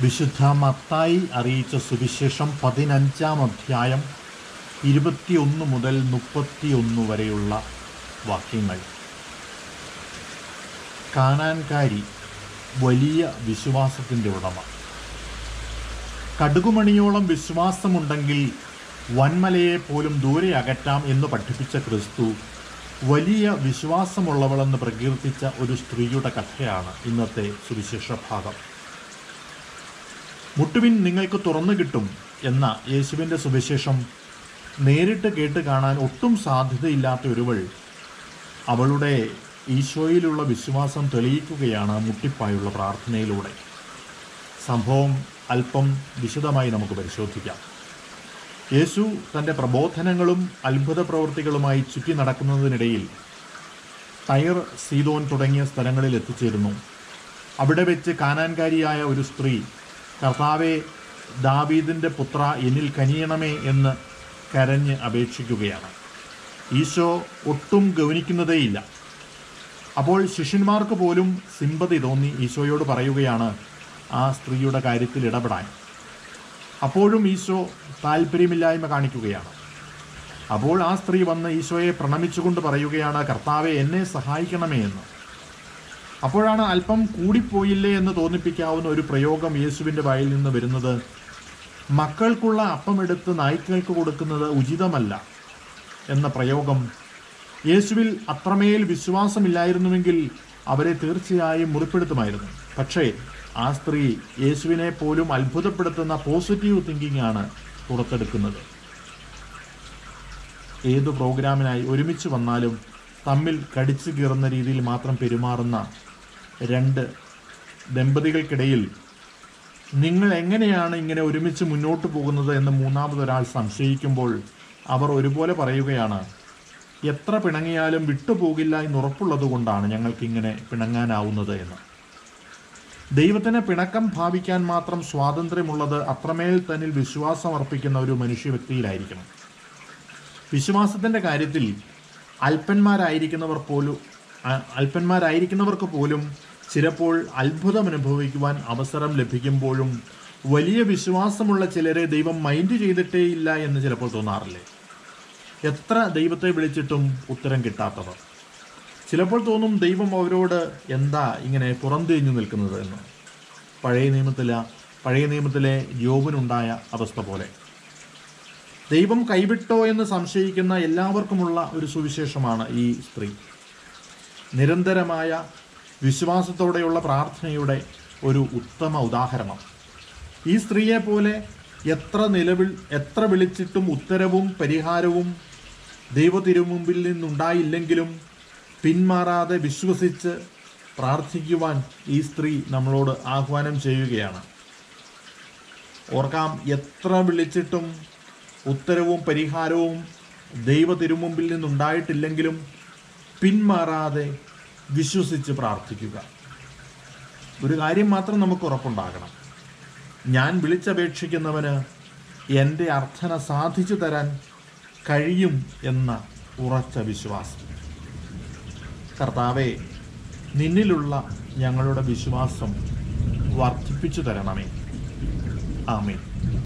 വിശുദ്ധ മത്തായി അറിയിച്ച സുവിശേഷം പതിനഞ്ചാം അധ്യായം ഇരുപത്തിയൊന്ന് മുതൽ മുപ്പത്തിയൊന്ന് വരെയുള്ള വാക്യങ്ങൾ. കാണാൻകാരി വലിയ വിശ്വാസത്തിന്റെ ഉടമ. കടുകുമണിയോളം വിശ്വാസമുണ്ടെങ്കിൽ വൻമലയെ പോലും ദൂരെ അകറ്റാം എന്ന് പഠിപ്പിച്ച ക്രിസ്തു വലിയ വിശ്വാസമുള്ളവളെന്ന് പ്രകീർത്തിച്ച ഒരു സ്ത്രീയുടെ കഥയാണ് ഇന്നത്തെ സുവിശേഷ ഭാഗം. മുട്ടുവിൻ നിങ്ങൾക്ക് തുറന്നു കിട്ടും എന്ന യേശുവിന്റെ സുവിശേഷം നേരിട്ട് കേട്ട് കാണാൻ ഒട്ടും സാധ്യതയില്ലാത്ത ഒരുവൾ അവളുടെ ഈശോയിലുള്ള വിശ്വാസം തെളിയിക്കുകയാണ് മുട്ടിപ്പായുള്ള പ്രാർത്ഥനയിലൂടെ. സംഭവം അല്പം വിശദമായി നമുക്ക് പരിശോധിക്കാം. യേശു തന്റെ പ്രബോധനങ്ങളും അത്ഭുത പ്രവൃത്തികളുമായി ചുറ്റി നടക്കുന്നതിനിടയിൽ ടയർ സീതോൻ തുടങ്ങിയ സ്ഥലങ്ങളിൽ എത്തിച്ചേരുന്നു. അവിടെ വെച്ച് കാനാൻകാരിയായ ഒരു സ്ത്രീ കർത്താവെ ദാവീദിന്റെ പുത്ര എന്നിൽ കനിയണമേ എന്ന് കരഞ്ഞ് അപേക്ഷിക്കുകയാണ്. ഈശോ ഒട്ടും ഗൗനിക്കുന്നതേയില്ല. അപ്പോൾ ശിഷ്യന്മാർക്ക് പോലും സിമ്പതി തോന്നി ഈശോയോട് പറയുകയാണ് ആ സ്ത്രീയുടെ കാര്യത്തിൽ ഇടപെടാൻ. അപ്പോഴും ഈശോ താല്പര്യമില്ലായ്മ കാണിക്കുകയാണ്. അപ്പോൾ ആ സ്ത്രീ വന്ന് ഈശോയെ പ്രണമിച്ചുകൊണ്ട് പറയുകയാണ് കർത്താവെ എന്നെ സഹായിക്കണമേ എന്ന്. അപ്പോഴാണ് അല്പം കൂടിപ്പോയില്ലേ എന്ന് തോന്നിപ്പിക്കാവുന്ന ഒരു പ്രയോഗം യേശുവിന്റെ വായിൽ നിന്ന് വരുന്നത്. മക്കൾക്കുള്ള അപ്പമെടുത്ത് നായ്ക്കൾക്ക് കൊടുക്കുന്നത് ഉചിതമല്ല എന്ന പ്രയോഗം. യേശുവിൽ അത്രമേൽ വിശ്വാസമില്ലായിരുന്നുവെങ്കിൽ അവരെ തീർച്ചയായും മുറിപ്പെടുത്തുമായിരുന്നു. പക്ഷേ ആ സ്ത്രീ യേശുവിനെ പോലും അത്ഭുതപ്പെടുത്തുന്ന പോസിറ്റീവ് തിങ്കിങ് ആണ് പുറത്തെടുക്കുന്നത്. ഏത് പ്രോഗ്രാമിനായി ഒരുമിച്ച് വന്നാലും തമ്മിൽ കടിച്ചു കീറുന്ന രീതിയിൽ മാത്രം പെരുമാറുന്ന രണ്ട് ദമ്പതികൾക്കിടയിൽ നിങ്ങൾ എങ്ങനെയാണ് ഇങ്ങനെ ഒരുമിച്ച് മുന്നോട്ട് പോകുന്നത് എന്ന് മൂന്നാമതൊരാൾ സംശയിക്കുമ്പോൾ അവർ ഒരുപോലെ പറയുകയാണ് എത്ര പിണങ്ങിയാലും വിട്ടുപോകില്ല എന്ന് ഉറപ്പുള്ളത് കൊണ്ടാണ് ഞങ്ങൾക്കിങ്ങനെ പിണങ്ങാനാവുന്നത് എന്ന്. ദൈവത്തിന് പിണക്കം ഭാവിക്കാൻ മാത്രം സ്വാതന്ത്ര്യമുള്ളത് അത്രമേൽ തന്നിൽ വിശ്വാസം അർപ്പിക്കുന്ന ഒരു മനുഷ്യ വ്യക്തിയിലായിരിക്കണം വിശ്വാസത്തിന്റെ കാര്യത്തിൽ അല്പന്മാരായിരിക്കുന്നവർ പോലും അല്പന്മാരായിരിക്കുന്നവർക്ക് പോലും ചിലപ്പോൾ അത്ഭുതം അനുഭവിക്കുവാൻ അവസരം ലഭിക്കുമ്പോഴും വലിയ വിശ്വാസമുള്ള ചിലരെ ദൈവം മൈൻഡ് ചെയ്തിട്ടേ ഇല്ല എന്ന് ചിലപ്പോൾ തോന്നാറില്ലേ? എത്ര ദൈവത്തെ വിളിച്ചിട്ടും ഉത്തരം കിട്ടാത്തവർ. ചിലപ്പോൾ തോന്നും ദൈവം അവരോട് എന്താ ഇങ്ങനെ പുറംതിരിഞ്ഞു നിൽക്കുന്നത് എന്ന്. പഴയ നിയമത്തിലെ പഴയ നിയമത്തിലെ യോബിനുണ്ടായ അവസ്ഥ പോലെ. ദൈവം കൈവിട്ടോ എന്ന് സംശയിക്കുന്ന എല്ലാവർക്കുമുള്ള ഒരു സുവിശേഷമാണ് ഈ സ്ത്രീ. നിരന്തരമായ വിശ്വാസത്തോടെയുള്ള പ്രാർത്ഥനയുടെ ഒരു ഉത്തമ ഉദാഹരണം. ഈ സ്ത്രീയെ പോലെ എത്ര നിലവിൽ എത്ര വിളിച്ചിട്ടും ഉത്തരവും പരിഹാരവും ദൈവതിരുമുമ്പിൽ നിന്നുണ്ടായില്ലെങ്കിലും പിന്മാറാതെ വിശ്വസിച്ച് പ്രാർത്ഥിക്കുവാൻ ഈ സ്ത്രീ നമ്മളോട് ആഹ്വാനം ചെയ്യുകയാണ്. ഓർക്കാം എത്ര വിളിച്ചിട്ടും ഉത്തരവും പരിഹാരവും ദൈവ തിരുമുമ്പിൽ നിന്നുണ്ടായിട്ടില്ലെങ്കിലും പിന്മാറാതെ വിശ്വസിച്ച് പ്രാർത്ഥിക്കുക. ഒരു കാര്യം മാത്രം നമുക്ക് ഉറപ്പുണ്ടാകണം. ഞാൻ വിളിച്ചപേക്ഷിക്കുന്നവന് എന്റെ അർത്ഥന സാധിച്ചു തരാൻ കഴിയും എന്ന ഉറച്ച വിശ്വാസം. കർത്താവെ നിന്നിലുള്ള ഞങ്ങളുടെ വിശ്വാസം വർദ്ധിപ്പിച്ചു തരണമേ. ആമേൻ.